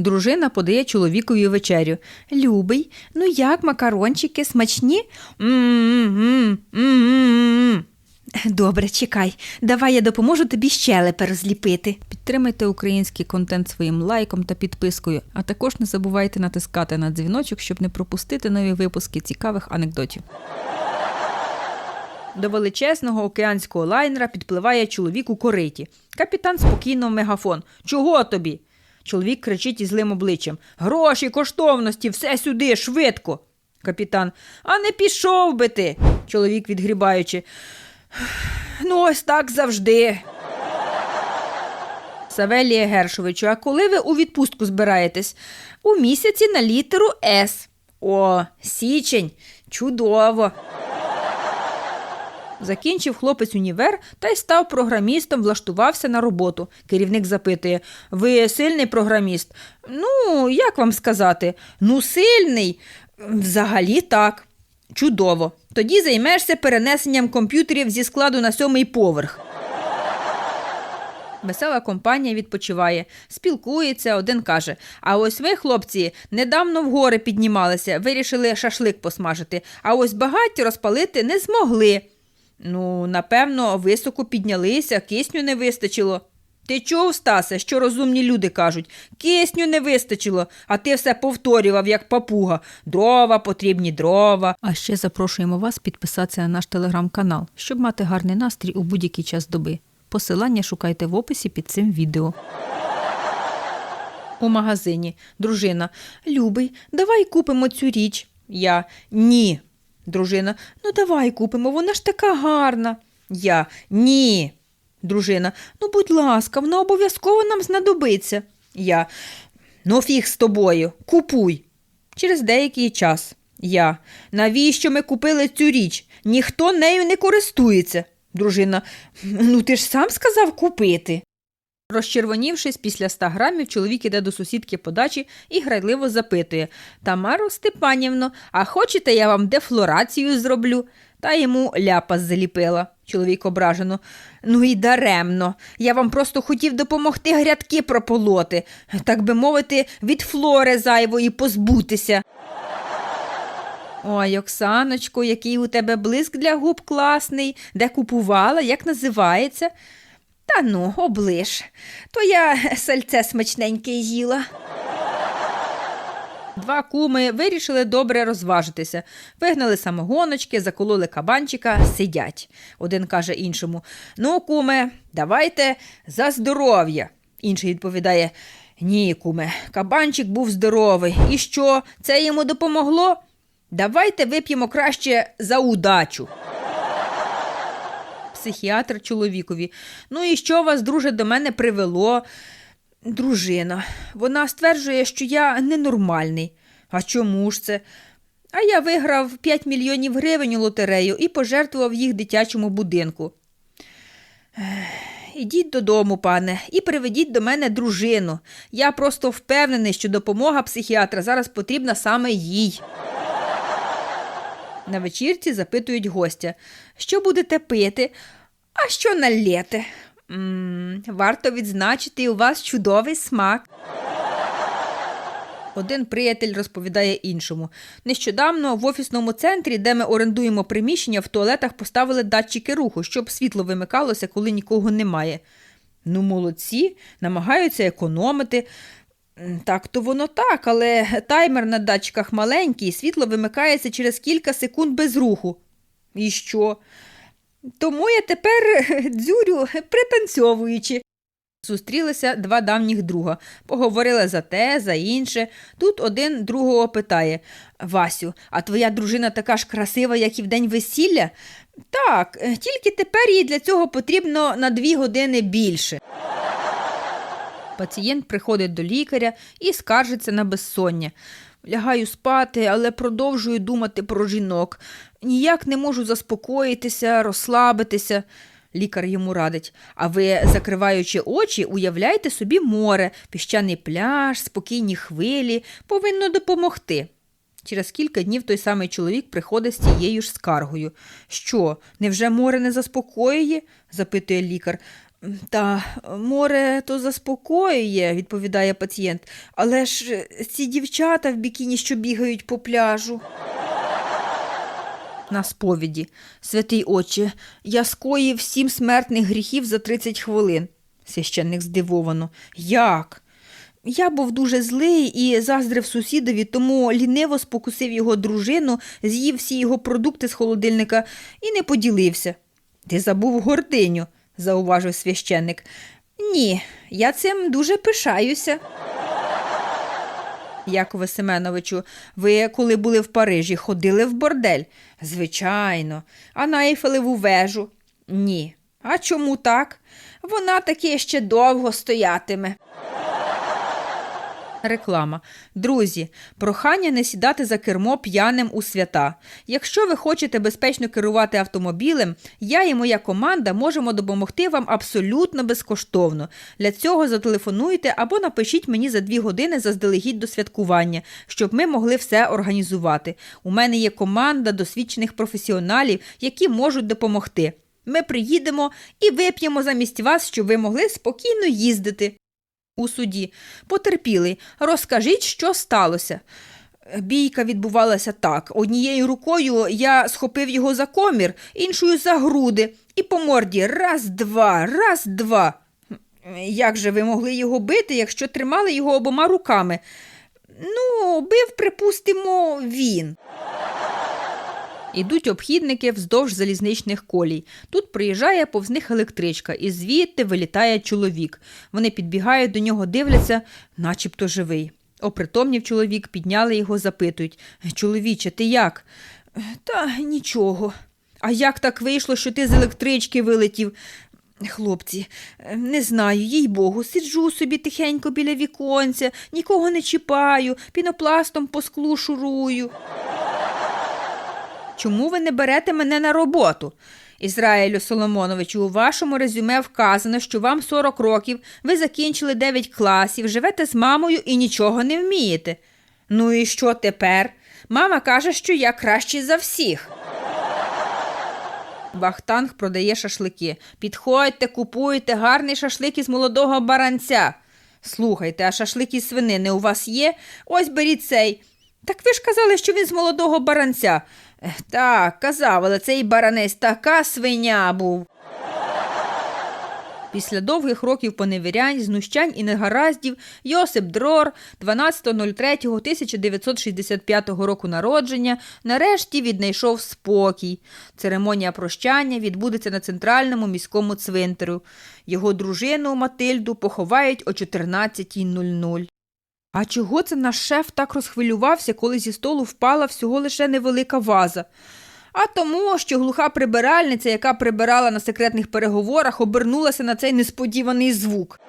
Дружина подає чоловікові вечерю. Любий, ну як макарончики смачні? М-м-м, м-м-м. Добре, чекай. Давай я допоможу тобі щелепи розліпити. Підтримайте український контент своїм лайком та підпискою, а також не забувайте натискати на дзвіночок, щоб не пропустити нові випуски цікавих анекдотів. До величезного океанського лайнера підпливає чоловік у кориті. Капітан спокійно в мегафон. Чого тобі? Чоловік кричить із злим обличчям. Гроші, коштовності, все сюди, швидко. Капітан. А не пішов би ти. Чоловік відгрібаючи. Ну, ось так завжди. Савелія Гершовичу, а коли ви у відпустку збираєтесь? У місяці на літеру С. О, січень. Чудово. Закінчив хлопець універ та й став програмістом, влаштувався на роботу. Керівник запитує: Ви сильний програміст? Ну, як вам сказати? Ну, сильний. Взагалі так. Чудово. Тоді займешся перенесенням комп'ютерів зі складу на сьомий поверх. Весела компанія відпочиває, спілкується, один каже: А ось ви, хлопці, недавно в гори піднімалися, вирішили шашлик посмажити, а ось багаття розпалити не змогли. Ну, напевно, високо піднялися, кисню не вистачило. Ти чув, Стасе, що розумні люди кажуть? Кисню не вистачило, а ти все повторював, як папуга. Дрова, потрібні дрова. А ще запрошуємо вас підписатися на наш телеграм-канал, щоб мати гарний настрій у будь-який час доби. Посилання шукайте в описі під цим відео. У магазині. Дружина. Любий, давай купимо цю річ. Я. Ні. Дружина. Ну, давай купимо, вона ж така гарна. Я. Ні. Дружина. Ну, будь ласка, вона обов'язково нам знадобиться. Я. Ну, фіг з тобою. Купуй. Через деякий час. Я. Навіщо ми купили цю річ? Ніхто нею не користується. Дружина. Ну, ти ж сам сказав купити. Розчервонівшись після ста грамів, чоловік іде до сусідки подачі і грайливо запитує Тамаро Степанівно, а хочете, я вам дефлорацію зроблю? Та йому ляпас заліпила. Чоловік ображено. Ну і даремно. Я вам просто хотів допомогти грядки прополоти, так би мовити, від флори зайвої позбутися. Ой, Оксаночко, який у тебе блиск для губ класний, де купувала, як називається? Та ну, оближ. То я сальце смачненьке їла. Два куми вирішили добре розважитися. Вигнали самогоночки, закололи кабанчика, сидять. Один каже іншому: Ну, куме, давайте за здоров'я. Інший відповідає: Ні, куме, кабанчик був здоровий. І що? Це йому допомогло? Давайте вип'ємо краще за удачу. Психіатр чоловікові. Ну і що вас, друже, до мене привело? Дружина. Вона стверджує, що я ненормальний. А чому ж це? А я виграв 5 мільйонів гривень у лотерею і пожертвував їх дитячому будинку. Ідіть додому, пане, і приведіть до мене дружину. Я просто впевнений, що допомога психіатра зараз потрібна саме їй. На вечірці запитують гостя, що будете пити, а що налєте? варто відзначити, у вас чудовий смак. Один приятель розповідає іншому. Нещодавно в офісному центрі, де ми орендуємо приміщення, в туалетах поставили датчики руху, щоб світло вимикалося, коли нікого немає. Ну, молодці, намагаються економити. Так, то воно так, але таймер на датчиках маленький, світло вимикається через кілька секунд без руху. І що? Тому я тепер дзюрю пританцьовуючи. Зустрілися два давніх друга, поговорили за те, за інше. Тут один другого питає Васю, а твоя дружина така ж красива, як і в день весілля? Так, тільки тепер їй для цього потрібно на дві години більше. Пацієнт приходить до лікаря і скаржиться на безсоння. Лягаю спати, але продовжую думати про жінок. Ніяк не можу заспокоїтися, розслабитися. Лікар йому радить. А ви, закриваючи очі, уявляйте собі море, піщаний пляж, спокійні хвилі, повинно допомогти. Через кілька днів той самий чоловік приходить з тією ж скаргою. Що, невже море не заспокоює? запитує лікар. Та море то заспокоює, відповідає пацієнт, але ж ці дівчата в бікіні, що бігають по пляжу. На сповіді, святий отче, я скоїв сім смертних гріхів за 30 хвилин. Священник здивовано. Як? Я був дуже злий і заздрив сусідові, тому ліниво спокусив його дружину, з'їв всі його продукти з холодильника і не поділився. Ти забув гординю, зауважив священник. Ні, я цим дуже пишаюся. Якове Семеновичу, ви, коли були в Парижі, ходили в бордель? Звичайно. А на Ейфелеву вежу? Ні. А чому так? Вона таки ще довго стоятиме. Реклама. Друзі, прохання не сідати за кермо п'яним у свята. Якщо ви хочете безпечно керувати автомобілем, я і моя команда можемо допомогти вам абсолютно безкоштовно. Для цього зателефонуйте або напишіть мені за дві години заздалегідь до святкування, щоб ми могли все організувати. У мене є команда досвідчених професіоналів, які можуть допомогти. Ми приїдемо і вип'ємо замість вас, щоб ви могли спокійно їздити. У суді. Потерпілий, розкажіть, що сталося. Бійка відбувалася так. Однією рукою я схопив його за комір, іншою за груди, і по морді раз, два, раз, два. Як же ви могли його бити, якщо тримали його обома руками? Ну, бив, припустимо, він. Ідуть обхідники вздовж залізничних колій. Тут приїжджає повз них електричка, і звідти вилітає чоловік. Вони підбігають до нього, дивляться, начебто живий. Опритомнів чоловік, підняли його, запитують Чоловіче, ти як? Та нічого. А як так вийшло, що ти з електрички вилетів? Хлопці, не знаю, їй богу, сиджу собі тихенько біля віконця, нікого не чіпаю, пінопластом по склу шурую. Чому ви не берете мене на роботу? Ізраїлю Соломоновичу, у вашому резюме вказано, що вам 40 років, ви закінчили 9 класів, живете з мамою і нічого не вмієте. Ну і що тепер? Мама каже, що я кращий за всіх. Бахтанг продає шашлики. Підходьте, купуйте гарний шашлик із молодого баранця. Слухайте, а шашлик із свинини у вас є? Ось беріть цей. Так ви ж казали, що він з молодого баранця. Так, казав, але цей баранець така свиня був. Після довгих років поневірянь, знущань і негараздів Йосип Дрор 12.03.1965 року народження нарешті віднайшов спокій. Церемонія прощання відбудеться на центральному міському цвинтарю. Його дружину Матильду поховають о 14.00. А чого це наш шеф так розхвилювався, коли зі столу впала всього лише невелика ваза? А тому, що глуха прибиральниця, яка прибирала на секретних переговорах, обернулася на цей несподіваний звук.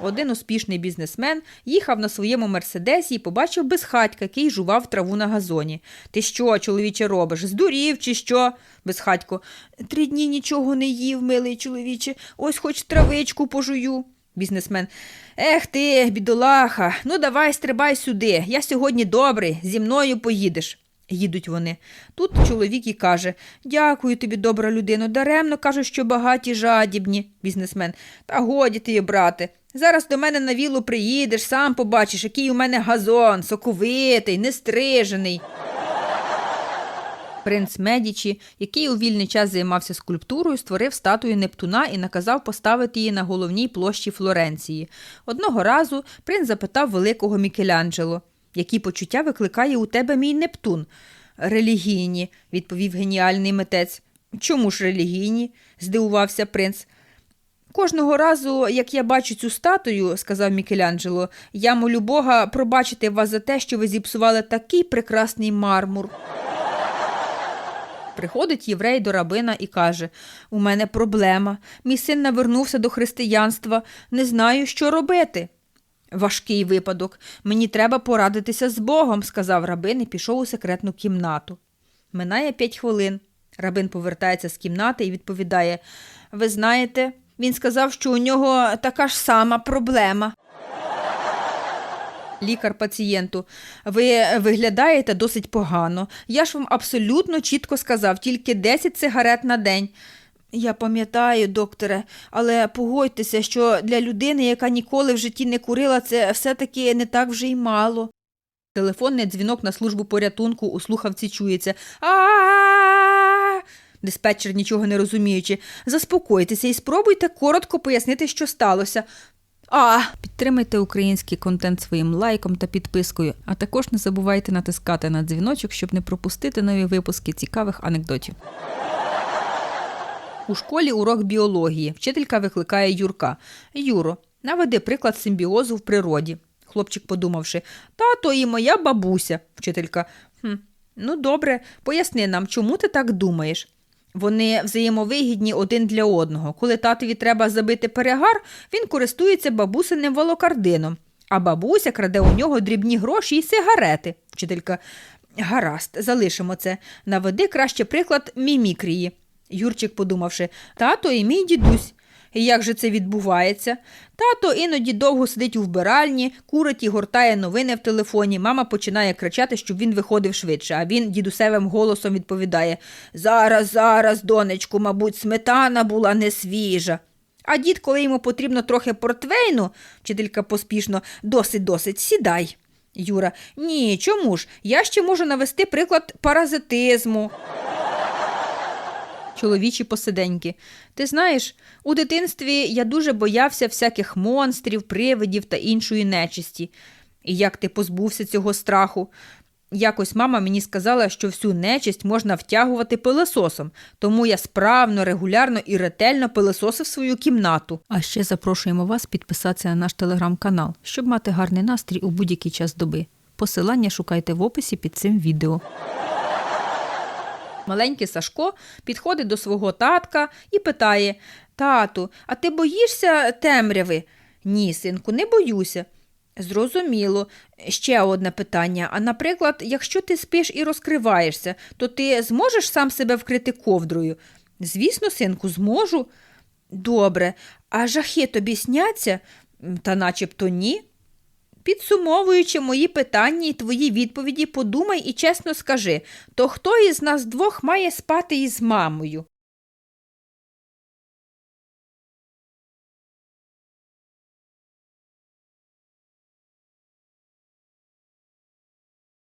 Один успішний бізнесмен їхав на своєму мерседесі і побачив безхатька, який жував траву на газоні. Ти що, чоловіче, робиш? Здурів, чи що? Безхатько. Три дні нічого не їв, милий чоловіче, ось хоч травичку пожую. Бізнесмен. Ех ти, бідолаха, ну давай стрибай сюди. Я сьогодні добрий, зі мною поїдеш. Їдуть вони. Тут чоловік і каже Дякую тобі, добра людино. Даремно кажуть, що багаті жадібні. Бізнесмен. Та годі тобі, брате. Зараз до мене на вілу приїдеш, сам побачиш, який у мене газон, соковитий, нестрижений. Принц Медічі, який у вільний час займався скульптурою, створив статую Нептуна і наказав поставити її на головній площі Флоренції. Одного разу принц запитав великого Мікеланджело, які почуття викликає у тебе мій Нептун. Релігійні, відповів геніальний митець. Чому ж релігійні? здивувався принц. Кожного разу, як я бачу цю статую, сказав Мікеланджело, я молю Бога пробачити вас за те, що ви зіпсували такий прекрасний мармур. Приходить єврей до рабина і каже: У мене проблема. Мій син навернувся до християнства, не знаю, що робити. Важкий випадок. Мені треба порадитися з Богом, сказав рабин і пішов у секретну кімнату. Минає п'ять хвилин. Рабин повертається з кімнати і відповідає: Ви знаєте, він сказав, що у нього така ж сама проблема. Лікар пацієнту, ви виглядаєте досить погано. Я ж вам абсолютно чітко сказав, тільки 10 сигарет на день. Я пам'ятаю, докторе, але погодьтеся, що для людини, яка ніколи в житті не курила, це все-таки не так вже й мало. Телефонний дзвінок на службу порятунку у слухавці чується. а Диспетчер, нічого не розуміючи. Заспокойтеся і спробуйте коротко пояснити, що сталося. А, підтримайте український контент своїм лайком та підпискою, а також не забувайте натискати на дзвіночок, щоб не пропустити нові випуски цікавих анекдотів. У школі урок біології. Вчителька викликає Юрка. Юро, наведи приклад симбіозу в природі. Хлопчик подумавши, тато і моя бабуся. Вчителька. Хм, ну добре, поясни нам, чому ти так думаєш? Вони взаємовигідні один для одного. Коли татові треба забити перегар, він користується бабусиним волокардином, а бабуся краде у нього дрібні гроші і сигарети. Вчителька. Гаразд, залишимо це. Наведи краще приклад мімікрії. Юрчик, подумавши, тато і мій дідусь. І як же це відбувається? Тато іноді довго сидить у вбиральні, курить і гортає новини в телефоні. Мама починає кричати, щоб він виходив швидше, а він дідусевим голосом відповідає Зараз, зараз, донечку, мабуть, сметана була не свіжа. А дід, коли йому потрібно трохи портвейну, вчителька поспішно, досить, досить, сідай. Юра, ні, чому ж? Я ще можу навести приклад паразитизму. Чоловічі посиденьки. Ти знаєш, у дитинстві я дуже боявся всяких монстрів, привидів та іншої нечисті. І як ти позбувся цього страху? Якось мама мені сказала, що всю нечисть можна втягувати пилососом, тому я справно, регулярно і ретельно пилососив свою кімнату. А ще запрошуємо вас підписатися на наш телеграм-канал, щоб мати гарний настрій у будь-який час доби. Посилання шукайте в описі під цим відео. Маленький Сашко підходить до свого татка і питає Тату, а ти боїшся темряви? Ні, синку, не боюся. Зрозуміло. Ще одне питання. А наприклад, якщо ти спиш і розкриваєшся, то ти зможеш сам себе вкрити ковдрою? Звісно, синку, зможу. Добре, а жахи тобі сняться? Та начебто ні. Підсумовуючи мої питання і твої відповіді, подумай і чесно скажи, то хто із нас двох має спати із мамою?